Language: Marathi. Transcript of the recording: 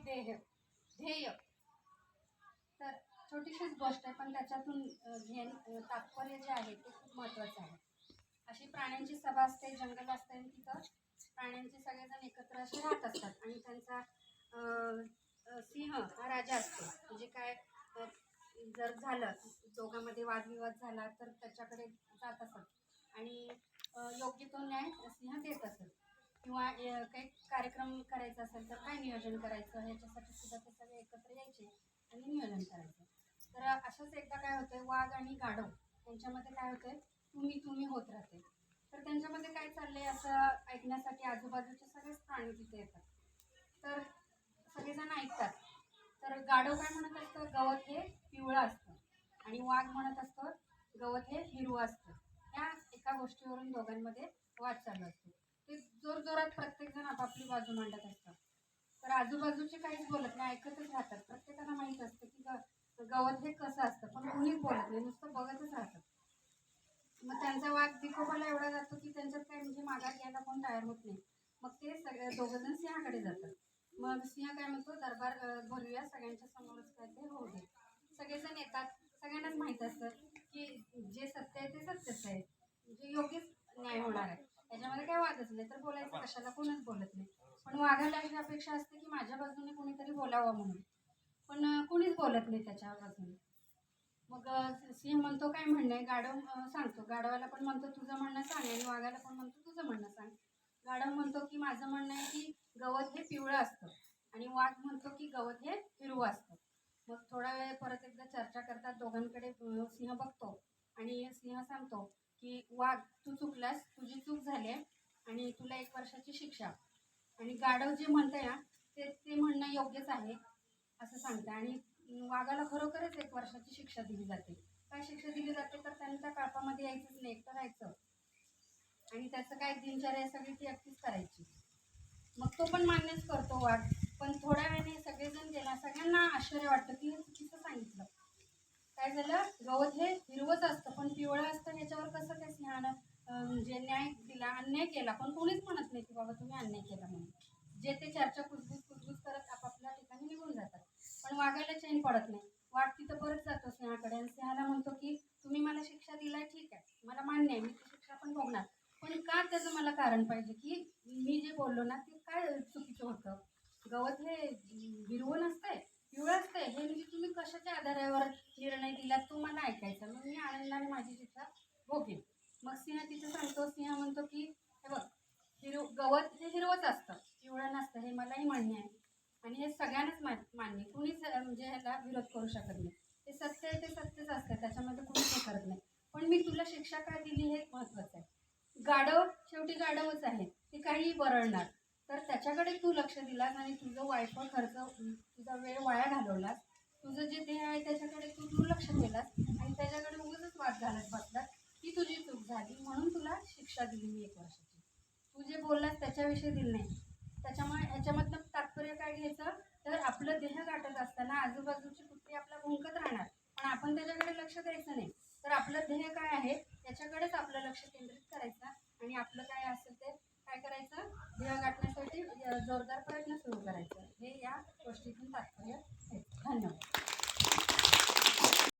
आणि ध्येय. ध्येय. तर छोटीशीच गोष्ट आहे पण त्याच्यातून घेण तात्पर्य जे आहे ते खूप महत्त्वाचं आहे. अशी प्राण्यांची सभा असते जंगल असते आणि तिथं प्राण्यांचे सगळेजण एकत्र असे राहत असतात. आणि त्यांचा सिंह हा राजा असतो. म्हणजे काय जर झालं दोघांमध्ये वादविवाद झाला तर त्याच्याकडे जात असत. आणि योग्य तो न्याय सिंह देत असत किंवा काही कार्यक्रम करायचा असेल तर काय नियोजन करायचं? ह्याच्यासाठी सुद्धा ते सगळे एकत्र यायचे आणि नियोजन करायचं. तर असंच एकदा काय होतंय वाघ आणि गाढव यांच्यामध्ये काय होतंय तुम्ही तुम्ही होत राहते. तर त्यांच्यामध्ये काय चाललंय असं ऐकण्यासाठी आजूबाजूचे सगळेच प्राणी तिथे येतात. तर सगळेजण ऐकतात. तर गाढव काय म्हणत असतं गवत हे पिवळं असतं. आणि वाघ म्हणत असतं गवत हे हिरवं असतं. ह्या एका गोष्टीवरून दोघांमध्ये वाद चालू असतो. ते जोर जोरात प्रत्येकजण आपापली बाजू मांडत असतात. तर आजूबाजूचे काहीच बोलत नाही ऐकतच राहतात. प्रत्येकाला माहीत असतं की ग गवत हे कसं असतं पण कोणीच बोलत नाही नुसतं बघतच राहतात मग त्यांचा वाद विकोपाला एवढा जातो की त्यांच्यात काही म्हणजे माघार घ्यायला कोण तयार होत नाही. मग ते सगळे दोघं जण सिंहाकडे जातात. मग सिंह काय म्हणतो दरबार भरूया सगळ्यांच्या समोरच काय ते होऊ दे. सगळेजण येतात. सगळ्यांनाच माहीत असतं की जे सत्य आहे ते सत्यच आहे. म्हणजे योग्यच न्याय होणार आहे. त्याच्यामध्ये काय वादच नाही. तर बोलायचं कशाला? कोणच बोलत नाही. पण वाघाला अशी अपेक्षा असते की माझ्या बाजूने कोणीतरी बोलावं म्हणून. पण कोणीच बोलत नाही त्याच्या बाजूने. मग सिंह म्हणतो काय म्हणणं आहे? गाढव अ, सांगतो. गाढवाला पण म्हणतो तुझं म्हणणं सांग. आणि वाघाला पण म्हणतो तुझं म्हणणं सांग. गाढव म्हणतो की माझं म्हणणं आहे की गवत हे पिवळं असतं. आणि वाघ म्हणतो की गवत हे हिरवं असतं. मग थोडा वेळ परत एकदा चर्चा करतात. दोघांकडे सिंह बघतो. आणि सिंह सांगतो की वाघ तू चुकलास तुझी चूक झाली आहे आणि तुला एक वर्षाची शिक्षा. आणि गाढव जे म्हणतंय ना ते ते म्हणणं योग्यच आहे असं सांगतं आणि वाघाला खरोखरच एक वर्षाची शिक्षा दिली जाते. काय शिक्षा दिली जाते? तर त्यांच्या काळपामध्ये यायचंच नाही एकटं राहायचं. आणि त्याचं काय दिनचर्या सगळी ती अगदीच करायची. मग तो पण मान्यच करतो वाघ. पण थोड्या वेळाने सगळेजण गेला सगळ्यांना आश्चर्य वाटतं की तिचं चुकीचं सांगितलं. काय झालं? गवत हे हिरवंच असतं. पण पिवळं असतं ह्याच्यावर कसं काय सिंहानं म्हणजे न्याय दिला अन्याय केला? पण कोणीच म्हणत नाही की बाबा तुम्ही अन्याय केला म्हणून. जे ते चर्चा कुजबूज कुजबूज करत आपापल्या ठिकाणी निघून जातात. पण वागायला चैन पडत नाही. वाट तिथं परत जातो स्नेहाकडे आणि सिंहाला म्हणतो की तुम्ही मला शिक्षा दिलाय ठीक आहे. मला मान्य आहे. मी ती शिक्षा पण भोगणार पण का त्याचं मला कारण पाहिजे की मी जे बोललो ना ते काय चुकीचं होतं? गवत हे हिरवं नसतंय पिवळं असतंय हे म्हणजे तुम्ही कशाच्या आधारावर निर्णय दिलात तो मला ऐकायचा मग मी आनंदाने माझी शिक्षा ओके. मग सिंह तिथं सांगतो सिंह म्हणतो की हे बघ हिरव गवत हे हिरवंच असतं पिवळं नसतं हे मलाही मान्य आहे. आणि हे सगळ्यांनाच मा मान्य कुणीच म्हणजे ह्याला विरोध करू शकत नाही. ते सत्य आहे ते सत्यच असतं त्याच्यामध्ये कुणीच हे करत नाही. पण मी तुला शिक्षा काय दिली हे महत्त्वाचं आहे. गाढव शेवटी गाढवच आहे. ते काहीही बरळणार तर त्याच्याकडे तू लक्ष दिलास आणि तुझं वायफळ खर्च तुझा वेळ वाया घालवलास. तुझं जे ध्येय आहे त्याच्याकडे तू दुर्लक्ष केलास. आणि त्याच्याकडे उगाचच वाद घालत बसलास ही तुझी चूक झाली म्हणून तुला शिक्षा दिली मी एक वर्षाची. तू जे बोललास त्याच्याविषयी दिलं नाही. त्याच्यामुळे याच्यामधलं तात्पर्य काय घ्यायचं? तर आपलं देह गाठत असताना आजूबाजूची कुत्री आपला भुंकत राहणार? पण आपण त्याच्याकडे लक्ष द्यायचं नाही. तर आपलं ध्येय काय आहे? त्याच्याकडेच आपलं लक्ष केंद्रित करायचं. आणि आपलं काय असेल ते काय करायचं? ध्येय गाठण्यासाठी जोरदार प्रयत्न सुरू करायचं. हे या गोष्टीतून तात्पर्य आहे. धन्यवाद.